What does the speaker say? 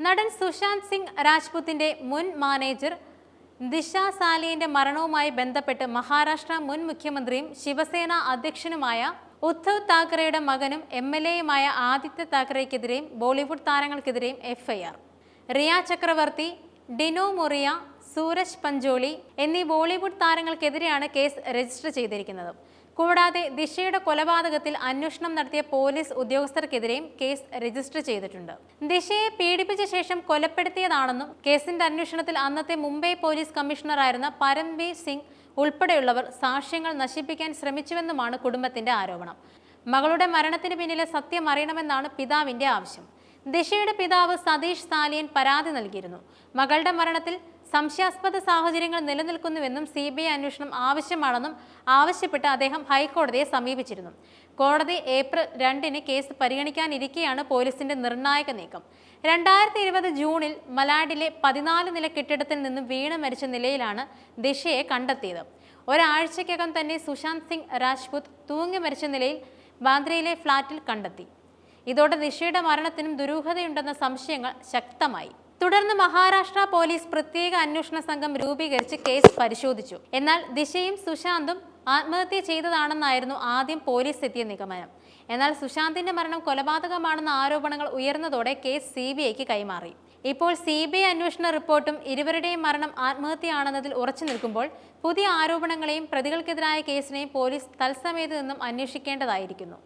നടൻ സുശാന്ത് സിംഗ് രാജ്പുത്തിന്റെ മുൻ മാനേജർ ദിശ സാലിയന്റെ മരണവുമായി ബന്ധപ്പെട്ട് മഹാരാഷ്ട്ര മുൻ മുഖ്യമന്ത്രിയും ശിവസേന അധ്യക്ഷനുമായ ഉദ്ധവ് താക്കറെയുടെ മകനും എം എൽ എയുമായ ആദിത്യ താക്കറെക്കെതിരെയും ബോളിവുഡ് താരങ്ങൾക്കെതിരെയും എഫ്ഐആർ റിയ ചക്രവർത്തി ഡിനോ മൊറിയ സൂരജ് പഞ്ചോളി എന്നീ ബോളിവുഡ് താരങ്ങൾക്കെതിരെയാണ് കേസ് രജിസ്റ്റർ ചെയ്തിരിക്കുന്നത്. കൂടാതെ ദിശയുടെ കൊലപാതകത്തിൽ അന്വേഷണം നടത്തിയ പോലീസ് ഉദ്യോഗസ്ഥർക്കെതിരെയും കേസ് രജിസ്റ്റർ ചെയ്തിട്ടുണ്ട്. ദിശയെ പീഡിപ്പിച്ച ശേഷം കൊലപ്പെടുത്തിയതാണെന്നും കേസിന്റെ അന്വേഷണത്തിൽ അന്നത്തെ മുംബൈ പോലീസ് കമ്മീഷണറായിരുന്ന പരംബീർ സിംഗ് ഉൾപ്പെടെയുള്ളവർ സാക്ഷ്യങ്ങൾ നശിപ്പിക്കാൻ ശ്രമിച്ചുവെന്നുമാണ് കുടുംബത്തിന്റെ ആരോപണം. മകളുടെ മരണത്തിന് പിന്നിലെ സത്യം അറിയണമെന്നാണ് പിതാവിന്റെ ആവശ്യം. ദിശയുടെ പിതാവ് സതീഷ് സാലിയൻ പരാതി നൽകിയിരുന്നു. മകളുടെ മരണത്തിൽ സംശയാസ്പദ സാഹചര്യങ്ങൾ നിലനിൽക്കുന്നുവെന്നും സി ബി ഐ അന്വേഷണം ആവശ്യമാണെന്നും ആവശ്യപ്പെട്ട് അദ്ദേഹം ഹൈക്കോടതിയെ സമീപിച്ചിരുന്നു. കോടതി ഏപ്രിൽ രണ്ടിന് കേസ് പരിഗണിക്കാനിരിക്കെയാണ് പോലീസിന്റെ നിർണായക നീക്കം. രണ്ടായിരത്തി ഇരുപത് ജൂണിൽ മലാഡിലെ പതിനാല് നില കെട്ടിടത്തിൽ നിന്നും വീണ് മരിച്ച നിലയിലാണ് ദിശയെ കണ്ടെത്തിയത്. ഒരാഴ്ചയ്ക്കകം തന്നെ സുശാന്ത് സിംഗ് രാജ്പുത് തൂങ്ങി മരിച്ച നിലയിൽ ബാന്ദ്രയിലെ ഫ്ളാറ്റിൽ കണ്ടെത്തി. ഇതോടെ നിഷയുടെ മരണത്തിനും ദുരൂഹതയുണ്ടെന്ന സംശയങ്ങൾ ശക്തമായി. തുടർന്ന് മഹാരാഷ്ട്ര പോലീസ് പ്രത്യേക അന്വേഷണ സംഘം രൂപീകരിച്ച് കേസ് പരിശോധിച്ചു. എന്നാൽ ദിശയും സുശാന്തും ആത്മഹത്യ ചെയ്തതാണെന്നായിരുന്നു ആദ്യം പോലീസ് എത്തിയ നിഗമനം. എന്നാൽ സുശാന്തിന്റെ മരണം കൊലപാതകമാണെന്ന ആരോപണങ്ങൾ ഉയർന്നതോടെ കേസ് സി ബി ഐക്ക് കൈമാറി. ഇപ്പോൾ സി ബി ഐ അന്വേഷണ റിപ്പോർട്ടും ഇരുവരുടെയും മരണം ആത്മഹത്യയാണെന്നതിൽ ഉറച്ചു നിൽക്കുമ്പോൾ പുതിയ ആരോപണങ്ങളെയും പ്രതികൾക്കെതിരായ കേസിനെയും പോലീസ് തത്സമയത്ത് നിന്നും അന്വേഷിക്കേണ്ടതായിരിക്കുന്നു.